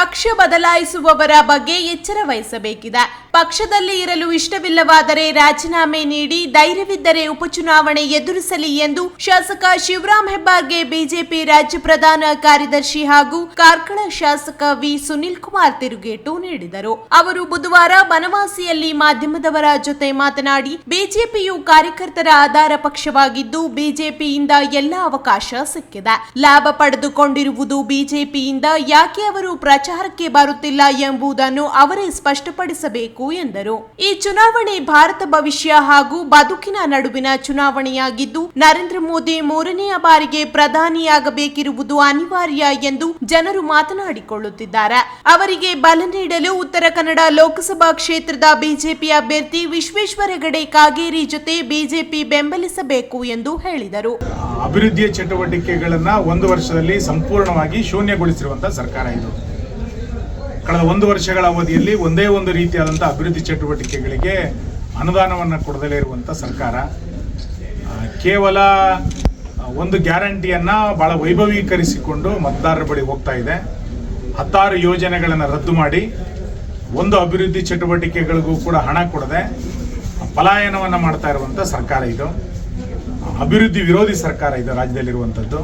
ಪಕ್ಷ ಬದಲಾಯಿಸುವವರ ಬಗ್ಗೆ ಎಚ್ಚರ ವಹಿಸಬೇಕಿದೆ. ಪಕ್ಷದಲ್ಲಿ ಇರಲು ಇಷ್ಟವಿಲ್ಲವಾದರೆ ರಾಜೀನಾಮೆ ನೀಡಿ ಧೈರ್ಯವಿದ್ದರೆ ಉಪಚುನಾವಣೆ ಎದುರಿಸಲಿ ಎಂದು ಶಾಸಕ ಶಿವರಾಮ್ ಹೆಬ್ಬಾರ್ಗೆ ಬಿಜೆಪಿ ರಾಜ್ಯ ಪ್ರಧಾನ ಕಾರ್ಯದರ್ಶಿ ಹಾಗೂ ಕಾರ್ಕಳ ಶಾಸಕ ವಿ ಸುನಿಲ್ ಕುಮಾರ್ ತಿರುಗೇಟು ನೀಡಿದರು. ಅವರು ಬುಧವಾರ ಬನವಾಸಿಯಲ್ಲಿ ಮಾಧ್ಯಮದವರ ಜೊತೆ ಮಾತನಾಡಿ, ಬಿಜೆಪಿಯು ಕಾರ್ಯಕರ್ತರ ಆಧಾರ ಪಕ್ಷವಾಗಿದ್ದು, ಬಿಜೆಪಿಯಿಂದ ಎಲ್ಲ ಅವಕಾಶ ಸಿಕ್ಕಿದೆ. ಲಾಭ ಪಡೆದುಕೊಂಡಿರುವುದು ಬಿಜೆಪಿಯಿಂದ, ಯಾಕೆ ಅವರು ಪ್ರಚಾರಕ್ಕೆ ಬರುತ್ತಿಲ್ಲ ಎಂಬುದನ್ನು ಅವರೇ ಸ್ಪಷ್ಟಪಡಿಸಬೇಕು ಎಂದರು. ಈ ಚುನಾವಣೆ ಭಾರತ ಭವಿಷ್ಯ ಹಾಗೂ ಬದುಕಿನ ನಡುವಿನ ಚುನಾವಣೆಯಾಗಿದ್ದು, ನರೇಂದ್ರ ಮೋದಿ ಮೂರನೆಯ ಬಾರಿಗೆ ಪ್ರಧಾನಿಯಾಗಬೇಕಿರುವುದು ಅನಿವಾರ್ಯ ಎಂದು ಜನರು ಮಾತನಾಡಿಕೊಳ್ಳುತ್ತಿದ್ದಾರೆ. ಅವರಿಗೆ ಬಲ ನೀಡಲು ಉತ್ತರ ಕನ್ನಡ ಲೋಕಸಭಾ ಕ್ಷೇತ್ರದ ಬಿಜೆಪಿ ಅಭ್ಯರ್ಥಿ ವಿಶ್ವೇಶ್ವರ ಹೆಗಡೆ ಕಾಗೇರಿ ಜೊತೆ ಬಿಜೆಪಿ ಬೆಂಬಲಿಸಬೇಕು ಎಂದು ಹೇಳಿದರು. ಅಭಿವೃದ್ಧಿಯ ಚಟುವಟಿಕೆಗಳನ್ನ ಒಂದು ವರ್ಷದಲ್ಲಿ ಸಂಪೂರ್ಣವಾಗಿ ಶೂನ್ಯಗೊಳಿಸಿರುವಂತಹ ಸರ್ಕಾರ ಇದು. ಕಳೆದ ಒಂದು ವರ್ಷಗಳ ಅವಧಿಯಲ್ಲಿ ಒಂದೇ ಒಂದು ರೀತಿಯಾದಂಥ ಅಭಿವೃದ್ಧಿ ಚಟುವಟಿಕೆಗಳಿಗೆ ಅನುದಾನವನ್ನು ಕೊಡದಲೇ ಇರುವಂಥ ಸರ್ಕಾರ. ಕೇವಲ ಒಂದು ಗ್ಯಾರಂಟಿಯನ್ನು ಭಾಳ ವೈಭವೀಕರಿಸಿಕೊಂಡು ಮತದಾರರ ಬಳಿ ಹೋಗ್ತಾ ಇದೆ. ಹತ್ತಾರು ಯೋಜನೆಗಳನ್ನು ರದ್ದು ಮಾಡಿ, ಒಂದು ಅಭಿವೃದ್ಧಿ ಚಟುವಟಿಕೆಗಳಿಗೂ ಕೂಡ ಹಣ ಕೊಡದೆ ಪಲಾಯನವನ್ನು ಮಾಡ್ತಾ ಇರುವಂಥ ಸರ್ಕಾರ ಇದು. ಅಭಿವೃದ್ಧಿ ವಿರೋಧಿ ಸರ್ಕಾರ ಇದು ರಾಜ್ಯದಲ್ಲಿರುವಂಥದ್ದು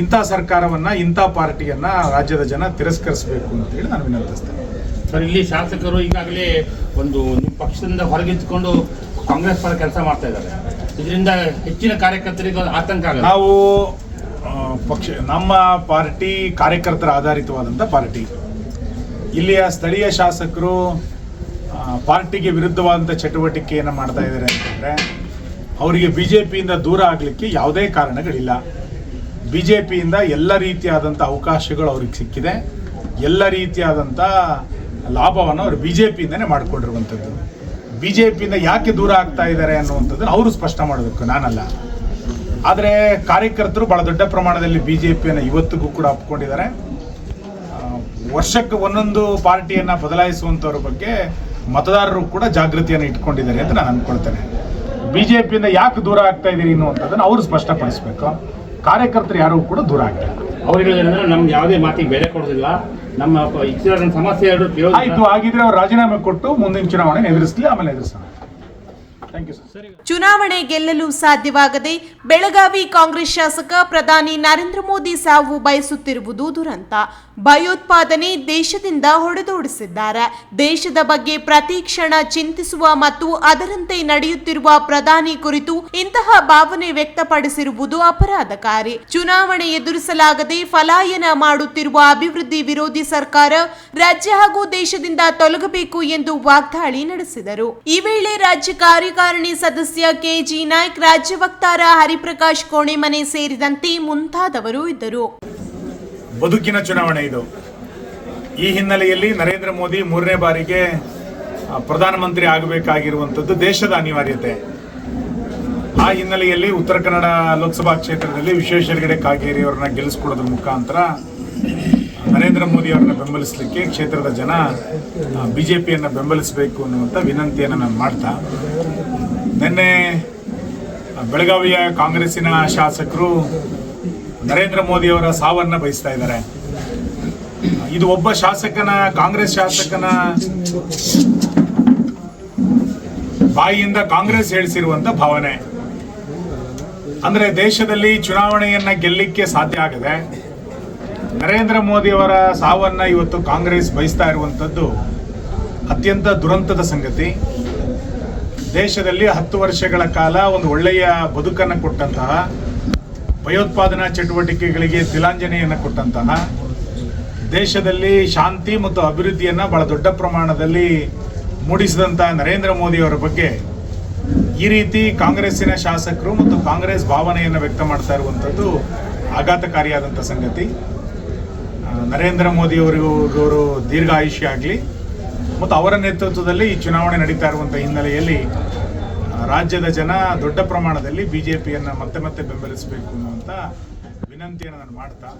ಇಂಥ ಸರ್ಕಾರವನ್ನ ಇಂಥ ಪಾರ್ಟಿಯನ್ನ ರಾಜ್ಯದ ಜನ ತಿರಸ್ಕರಿಸಬೇಕು ಅಂತ ಹೇಳಿ ನಾನು ವಿನಂತಿಸ್ತೇನೆ. ಸರ್ ಇಲ್ಲಿ ಶಾಸಕರು ಈಗಾಗಲೇ ಒಂದು ನಿಮ್ಮ ಪಕ್ಷದಿಂದ ಹೊರಗಿದ್ದುಕೊಂಡು ಕಾಂಗ್ರೆಸ್ ಪರ ಕೆಲಸ ಮಾಡ್ತಾ ಇದ್ದಾರೆ. ಇದರಿಂದ ಹೆಚ್ಚಿನ ಕಾರ್ಯಕರ್ತರಿಗೆ ಆತಂಕ ಆಗ ನಾವು ಪಕ್ಷ ನಮ್ಮ ಪಾರ್ಟಿ ಕಾರ್ಯಕರ್ತರ ಆಧಾರಿತವಾದಂಥ ಪಾರ್ಟಿ. ಇಲ್ಲಿಯ ಸ್ಥಳೀಯ ಶಾಸಕರು ಪಾರ್ಟಿಗೆ ವಿರುದ್ಧವಾದಂಥ ಚಟುವಟಿಕೆಯನ್ನು ಮಾಡ್ತಾ ಇದ್ದಾರೆ ಅಂತಂದರೆ ಅವರಿಗೆ ಬಿ ಜೆ ಪಿಯಿಂದ ದೂರ ಆಗಲಿಕ್ಕೆ ಯಾವುದೇ ಕಾರಣಗಳಿಲ್ಲ. ಬಿ ಜೆ ಪಿಯಿಂದ ಎಲ್ಲ ರೀತಿಯಾದಂಥ ಅವಕಾಶಗಳು ಅವ್ರಿಗೆ ಸಿಕ್ಕಿದೆ. ಎಲ್ಲ ರೀತಿಯಾದಂಥ ಲಾಭವನ್ನು ಅವರು ಬಿ ಜೆ ಪಿಯಿಂದನೇ ಮಾಡಿಕೊಂಡಿರುವಂಥದ್ದು. ಬಿ ಜೆ ಪಿಯಿಂದ ಯಾಕೆ ದೂರ ಆಗ್ತಾ ಇದ್ದಾರೆ ಅನ್ನುವಂಥದ್ದನ್ನು ಅವರು ಸ್ಪಷ್ಟ ಮಾಡಬೇಕು ನಾನಲ್ಲ. ಆದರೆ ಕಾರ್ಯಕರ್ತರು ಭಾಳ ದೊಡ್ಡ ಪ್ರಮಾಣದಲ್ಲಿ ಬಿ ಜೆ ಪಿಯನ್ನು ಇವತ್ತಿಗೂ ಕೂಡ ಒಪ್ಕೊಂಡಿದ್ದಾರೆ. ವರ್ಷಕ್ಕೆ ಒಂದೊಂದು ಪಾರ್ಟಿಯನ್ನು ಬದಲಾಯಿಸುವಂಥವ್ರ ಬಗ್ಗೆ ಮತದಾರರು ಕೂಡ ಜಾಗೃತಿಯನ್ನು ಇಟ್ಕೊಂಡಿದ್ದಾರೆ ಅಂತ ನಾನು ಅಂದ್ಕೊಳ್ತೇನೆ ಬಿ ಜೆ ಪಿಯಿಂದ ಯಾಕೆ ದೂರ ಆಗ್ತಾ ಇದ್ದೀರಿ ಅನ್ನುವಂಥದ್ದನ್ನು ಅವರು ಸ್ಪಷ್ಟಪಡಿಸಬೇಕು. ಕಾರ್ಯಕರ್ತರು ಯಾರು ಕೂಡ ದೂರ ಆಗ್ತಾರೆ ಅವ್ರು ಹೇಳಿದ್ರೆ ನಮ್ಗೆ ಯಾವುದೇ ಮಾತಿಗೆ ಬೆಲೆ ಕೊಡೋದಿಲ್ಲ. ನಮ್ಮ ಸಮಸ್ಯೆ ಆಯ್ತು ಹಾಗಿದ್ರೆ ಅವ್ರು ರಾಜೀನಾಮೆ ಕೊಟ್ಟು ಮುಂದಿನ ಚುನಾವಣೆ ಎದುರಿಸ್ಲಿ ಆಮೇಲೆ ಎದುರಿಸೋಣ. ಚುನಾವಣೆ ಗೆಲ್ಲಲು ಸಾಧ್ಯವಾಗದೆ ಬೆಳಗಾವಿ ಕಾಂಗ್ರೆಸ್ ಶಾಸಕ ಪ್ರಧಾನಿ ನರೇಂದ್ರ ಮೋದಿ ಸಾವು ಬಯಸುತ್ತಿರುವುದು ದುರಂತ. ಭಯೋತ್ಪಾದನೆ ದೇಶದಿಂದ ಹೊಡೆದೋಡಿಸಿದ್ದಾರೆ. ದೇಶದ ಬಗ್ಗೆ ಪ್ರತಿ ಕ್ಷಣ ಚಿಂತಿಸುವ ಮತ್ತು ಅದರಂತೆ ನಡೆಯುತ್ತಿರುವ ಪ್ರಧಾನಿ ಕುರಿತು ಇಂತಹ ಭಾವನೆ ವ್ಯಕ್ತಪಡಿಸಿರುವುದು ಅಪರಾಧಕಾರಿ. ಚುನಾವಣೆ ಎದುರಿಸಲಾಗದೆ ಫಲಾಯನ ಮಾಡುತ್ತಿರುವ ಅಭಿವೃದ್ಧಿ ವಿರೋಧಿ ಸರ್ಕಾರ ರಾಜ್ಯ ಹಾಗೂ ದೇಶದಿಂದ ತೊಲಗಬೇಕು ಎಂದು ವಾಗ್ದಾಳಿ ನಡೆಸಿದರು. ಈ ವೇಳೆ ರಾಜ್ಯ ಕಾರ್ಯಕಾರಿಣಿ ಸದಸ್ಯ ಕೆಜಿ ನಾಯ್ಕ್, ರಾಜ್ಯ ವಕ್ತಾರ ಹರಿಪ್ರಕಾಶ್ ಕೋಣೆಮನೆ ಸೇರಿದಂತೆ ಮುಂತಾದವರು ಇದ್ದರು. ಬದುಕಿನ ಚುನಾವಣೆ ಇದು. ಈ ಹಿನ್ನೆಲೆಯಲ್ಲಿ ನರೇಂದ್ರ ಮೋದಿ ಮೂರನೇ ಬಾರಿಗೆ ಪ್ರಧಾನಮಂತ್ರಿ ಆಗಬೇಕಾಗಿರುವಂಥದ್ದು ದೇಶದ ಅನಿವಾರ್ಯತೆ. ಆ ಹಿನ್ನೆಲೆಯಲ್ಲಿ ಉತ್ತರ ಕನ್ನಡ ಲೋಕಸಭಾ ಕ್ಷೇತ್ರದಲ್ಲಿ ವಿಶ್ವೇಶ್ವರ ಹೆಗಡೆ ಕಾಗೇರಿ ಅವರನ್ನ ಗೆಲ್ಲಿಸ್ಕೊಡೋದ್ರ ಮುಖಾಂತರ, ನರೇಂದ್ರ ಮೋದಿ ಅವರನ್ನ ಬೆಂಬಲಿಸಲಿಕ್ಕೆ ಕ್ಷೇತ್ರದ ಜನ ಬಿಜೆಪಿಯನ್ನು ಬೆಂಬಲಿಸಬೇಕು ಅನ್ನುವಂಥ ವಿನಂತಿಯನ್ನು ನಾನು ಮಾಡ್ತಾ ನಿನ್ನೆ ಬೆಳಗಾವಿಯ ಕಾಂಗ್ರೆಸ್ಸಿನ ಶಾಸಕರು ನರೇಂದ್ರ ಮೋದಿಯವರ ಸಾವನ್ನ ಬಯಸ್ತಾ ಇದ್ದಾರೆ. ಇದು ಒಬ್ಬ ಶಾಸಕನ, ಕಾಂಗ್ರೆಸ್ ಶಾಸಕನ ಬಾಯಿಯಿಂದ ಕಾಂಗ್ರೆಸ್ ಹೇಳಿಸಿರುವಂತ ಭಾವನೆ. ಅಂದ್ರೆ ದೇಶದಲ್ಲಿ ಚುನಾವಣೆಯನ್ನ ಗೆಲ್ಲಕ್ಕೆ ಸಾಧ್ಯ ಆಗದೆ ನರೇಂದ್ರ ಮೋದಿಯವರ ಸಾವನ್ನ ಇವತ್ತು ಕಾಂಗ್ರೆಸ್ ಬಯಸ್ತಾ ಇರುವಂತದ್ದು ಅತ್ಯಂತ ದುರಂತದ ಸಂಗತಿ. ದೇಶದಲ್ಲಿ ಹತ್ತು ವರ್ಷಗಳ ಕಾಲ ಒಂದು ಒಳ್ಳೆಯ ಬದುಕನ್ನು ಕೊಟ್ಟಂತಹ, ಭಯೋತ್ಪಾದನಾ ಚಟುವಟಿಕೆಗಳಿಗೆ ತಿಲಾಂಜನೆಯನ್ನು ಕೊಟ್ಟಂತಹ, ದೇಶದಲ್ಲಿ ಶಾಂತಿ ಮತ್ತು ಅಭಿವೃದ್ಧಿಯನ್ನು ಬಹಳ ದೊಡ್ಡ ಪ್ರಮಾಣದಲ್ಲಿ ಮೂಡಿಸಿದಂಥ ನರೇಂದ್ರ ಮೋದಿ ಅವರ ಬಗ್ಗೆ ಈ ರೀತಿ ಕಾಂಗ್ರೆಸ್ಸಿನ ಶಾಸಕರು ಮತ್ತು ಕಾಂಗ್ರೆಸ್ ಭಾವನೆಯನ್ನು ವ್ಯಕ್ತ ಮಾಡ್ತಾ ಇರುವಂಥದ್ದು ಆಘಾತಕಾರಿಯಾದಂಥ ಸಂಗತಿ. ನರೇಂದ್ರ ಮೋದಿ ಅವರಿಗೂ ಅವರು ದೀರ್ಘ ಆಯುಷ್ಯ ಆಗಲಿ ಮತ್ತು ಅವರ ನೇತೃತ್ವದಲ್ಲಿ ಈ ಚುನಾವಣೆ ನಡೀತಾ ಇರುವಂಥ ಹಿನ್ನೆಲೆಯಲ್ಲಿ ರಾಜ್ಯದ ಜನ ದೊಡ್ಡ ಪ್ರಮಾಣದಲ್ಲಿ ಬಿ ಜೆ ಪಿಯನ್ನು ಮತ್ತೆ ಮತ್ತೆ ಬೆಂಬಲಿಸಬೇಕು ಅನ್ನುವಂಥ ವಿನಂತಿಯನ್ನು ನಾನು ಮಾಡ್ತಾ